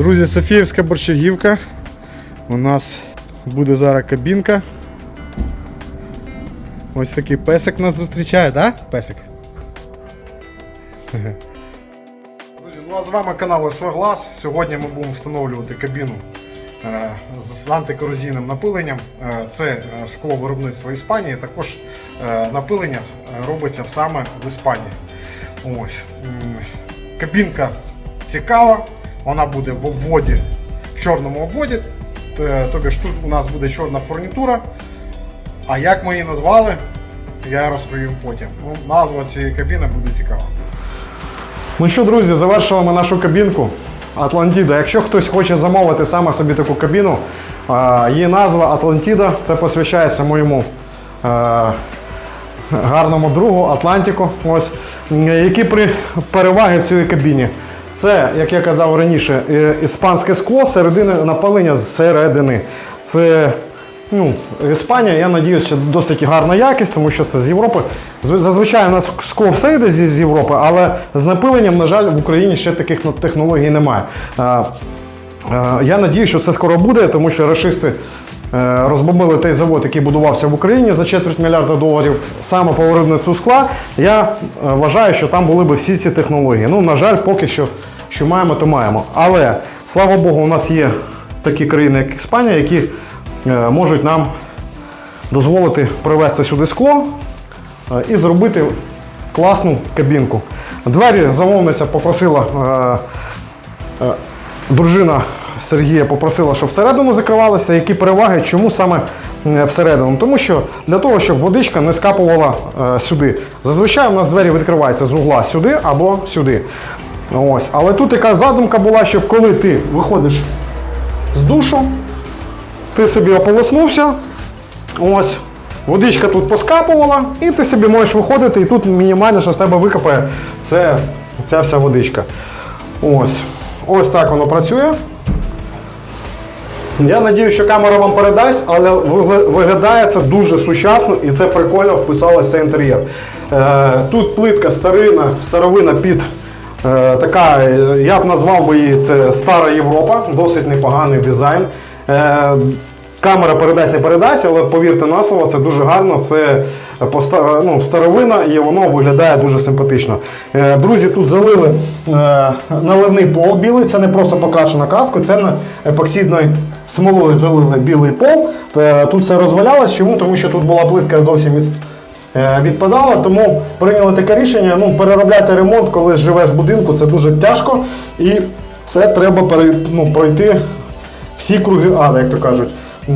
Друзі, Софіївська борщагівка. У нас буде зараз кабінка. Ось такий песик нас зустрічає? Да? Песик? Друзі, ну а з вами канал Глаз. Сьогодні ми будемо встановлювати кабіну е, з антикорозійним напиленням. Е, Це е, скло виробництва Іспанії. Також напилення робиться саме в Іспанії. Ось. Кабінка цікава, вона буде в обводі, в чорному обводі. Тобі ж тут у нас буде чорна фурнітура. А як ми її назвали, я розповім потім. Ну, назва цієї кабіни буде цікава. Ну що, друзі, завершили ми нашу кабінку Атлантіда. Якщо хтось хоче замовити саме собі таку кабіну, її назва Атлантіда. Це посвящається моєму е, гарному другу Атлантику. Ось. Які переваги в цій кабіні? Це, як я казав раніше, е, іспанське скло середини напалення зсередини. Це ну, Іспанія, я надіюся, що досить гарна якість, тому що це з Європи. Зазвичай у нас скло все йде з Європи, але з напиленням, на жаль, в Україні ще таких технологій немає. Я надію, що це скоро буде, тому що рашисти е, розбомбили той завод, який будувався в Україні за четверть мільярда доларів, саме по виробництву скла. Я е, вважаю, що там були б всі ці технології. Ну, на жаль, поки що, що маємо, то маємо. Але слава Богу, у нас є такі країни, як Іспанія, які е, можуть нам дозволити привезти сюди скло е, і зробити класну кабінку. Двері замовниця попросила. е, е, Дружина Сергія попросила, щоб всередину закривалися. Які переваги, чому саме всередину? Тому що для того, щоб водичка не скапувала е, сюди. Зазвичай у нас двері відкриваються з угла сюди або сюди. Ось. Але тут яка задумка була, щоб коли ти виходиш з душу, ти собі ополоснувся, ось, водичка тут поскапувала, і ти собі можеш виходити, і тут мінімально, що з тебе викопає, це ця вся водичка. Ось. Ось так воно працює. Я надію, що камера вам передасть, але вигля- виглядає це дуже сучасно і це прикольно вписалося в інтер'єр. Е, тут плитка старина, старовина під е, така, е, я б назвав би її це стара Європа, досить непоганий дизайн. Камера передасть, не передасть, але повірте на слово, це дуже гарно. Це ну, старовина і воно виглядає дуже симпатично. Друзі, тут залили наливний пол білий, це не просто покрашена краска, це на епоксидною смолою залили білий пол. Е, Тут все розвалялось. Чому? Тому що тут була плитка зовсім від, е, відпадала, тому прийняли таке рішення. Ну, переробляти ремонт, коли живеш в будинку, це дуже тяжко. І це треба ну, пройти всі круги ада, як то кажуть.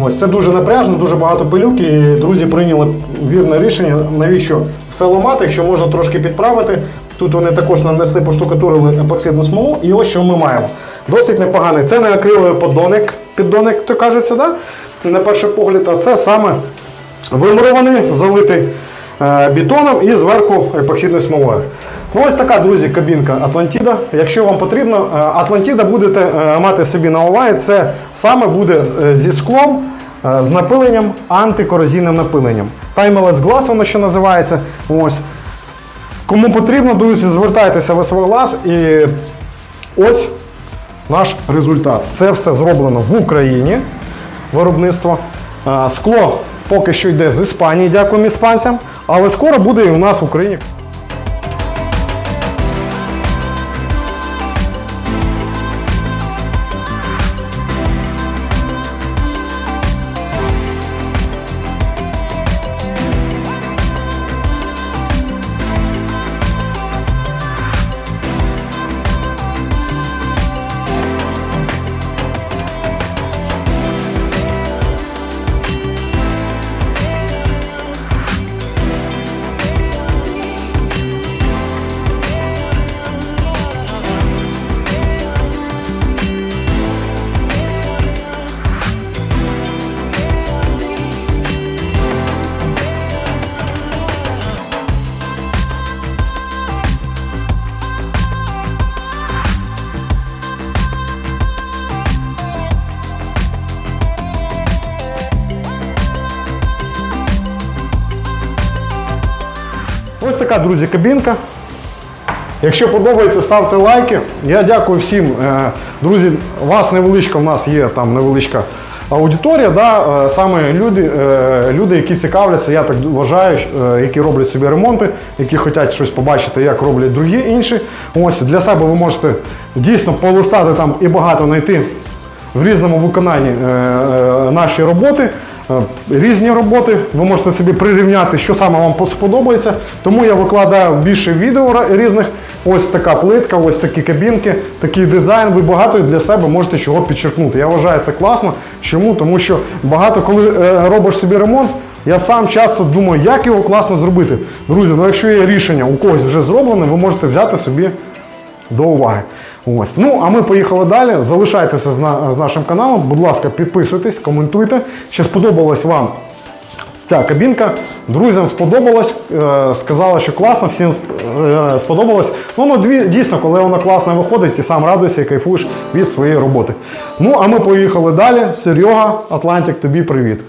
Ось це дуже напряжно, дуже багато пилюки. І друзі прийняли вірне рішення, навіщо все ламати, якщо можна трошки підправити. Тут вони також нанесли, поштукатурили епоксидну смолу, і ось що ми маємо. Досить непоганий. Це не акриловий поддоник, піддоник, то кажеться, да? на перший погляд, а це саме вимурований, залитий е, бетоном і зверху епоксидною смолою. Ну, ось така, друзі, кабінка Атлантіда. Якщо вам потрібно, е, Атлантіда будете е, мати собі на увазі, це саме буде зі склом, з напиленням, антикорозійним напиленням. Timeless Glass, воно що називається. Ось. Кому потрібно, друзі, звертайтеся в СВ Глаз і ось наш результат. Це все зроблено в Україні. Виробництво. Скло поки що йде з Іспанії, дякуємо іспанцям, але скоро буде і у нас в Україні. Така, друзі, кабінка. Якщо подобається, ставте лайки. Я дякую всім. Е, Друзі, у вас невеличка, в нас є там невеличка аудиторія. Да? е, Саме люди, е, люди, які цікавляться, я так вважаю, які роблять собі ремонти, які хочуть щось побачити, як роблять другі інші. Ось для себе ви можете дійсно полистати там і багато знайти в різному виконанні наші роботи. Е, Різні роботи, ви можете собі прирівняти, що саме вам сподобається. Тому я викладаю більше відео різних. Ось така плитка, ось такі кабінки, такий дизайн. Ви багато для себе можете чого підчеркнути. Я вважаю це класно. Чому? Тому що багато, коли е, робиш собі ремонт, я сам часто думаю, як його класно зробити. Друзі, ну якщо є рішення у когось вже зроблене, ви можете взяти собі до уваги. Ось. Ну, а ми поїхали далі. Залишайтеся з, нашим каналом. Будь ласка, підписуйтесь, коментуйте. Чи сподобалась вам ця кабінка? Друзям сподобалось, е, сказали, що класно, всім е, сподобалось. Ну, ну дійсно, коли вона класно виходить, ти сам радуєшся і кайфуєш від своєї роботи. Ну, а ми поїхали далі. Серега, Атлантик, тобі привіт.